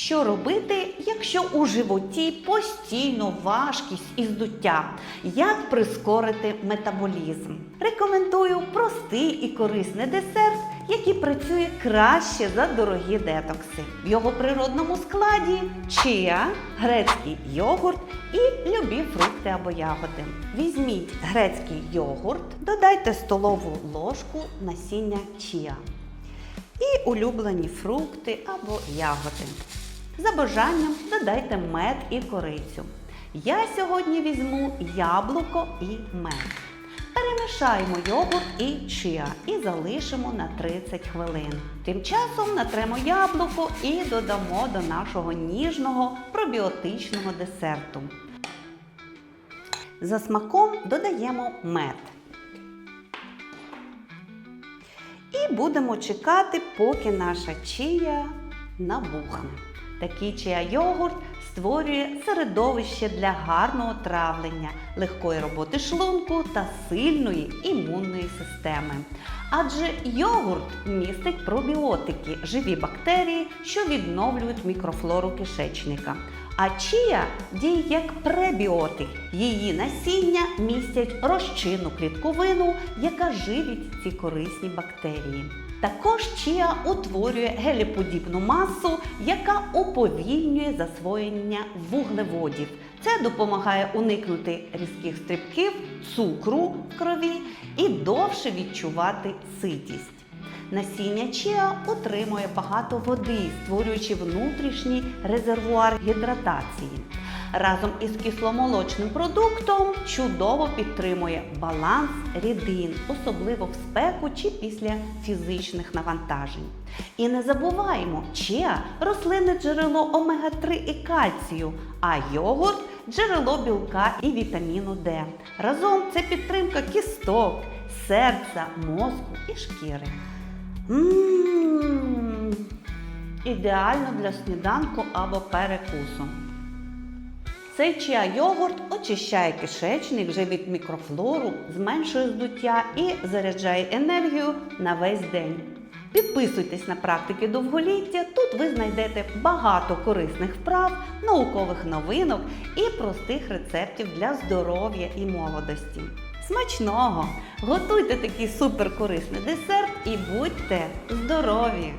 Що робити, якщо у животі постійно важкість і здуття? Як прискорити метаболізм? Рекомендую простий і корисний десерт, який працює краще за дорогі детокси. В його природному складі чия, грецький йогурт і любі фрукти або ягоди. Візьміть грецький йогурт, додайте столову ложку насіння чия і улюблені фрукти або ягоди. За бажанням додайте мед і корицю. Я сьогодні візьму яблуко і мед. Перемішаємо йогурт і чия і залишимо на 30 хвилин. Тим часом натремо яблуко і додамо до нашого ніжного пробіотичного десерту. За смаком додаємо мед. І будемо чекати, поки наша чия набухне. Такий чия йогурт створює середовище для гарного травлення, легкої роботи шлунку та сильної імунної системи. Адже йогурт містить пробіотики, живі бактерії, що відновлюють мікрофлору кишечника. А чія діє як пребіотик. Її насіння містять розчинну клітковину, яка живить ці корисні бактерії. Також чія утворює гелеподібну масу, яка уповільнює засвоєння вуглеводів. Це допомагає уникнути різких стрибків цукру в крові і довше відчувати ситість. Насіння чіа отримує багато води, створюючи внутрішній резервуар гідратації. Разом із кисломолочним продуктом чудово підтримує баланс рідин, особливо в спеку чи після фізичних навантажень. І не забуваємо, чіа рослинне джерело омега-3 і кальцію, а йогурт джерело білка і вітаміну Д. Разом це підтримка кісток, серця, мозку і шкіри. Мм, ідеально для сніданку або перекусу. Цей чия йогурт очищає кишечник вже від мікрофлору, зменшує здуття і заряджає енергію на весь день. Підписуйтесь на практики довголіття. Тут ви знайдете багато корисних вправ, наукових новинок і простих рецептів для здоров'я і молодості. Смачного! Готуйте такий суперкорисний десерт і будьте здорові!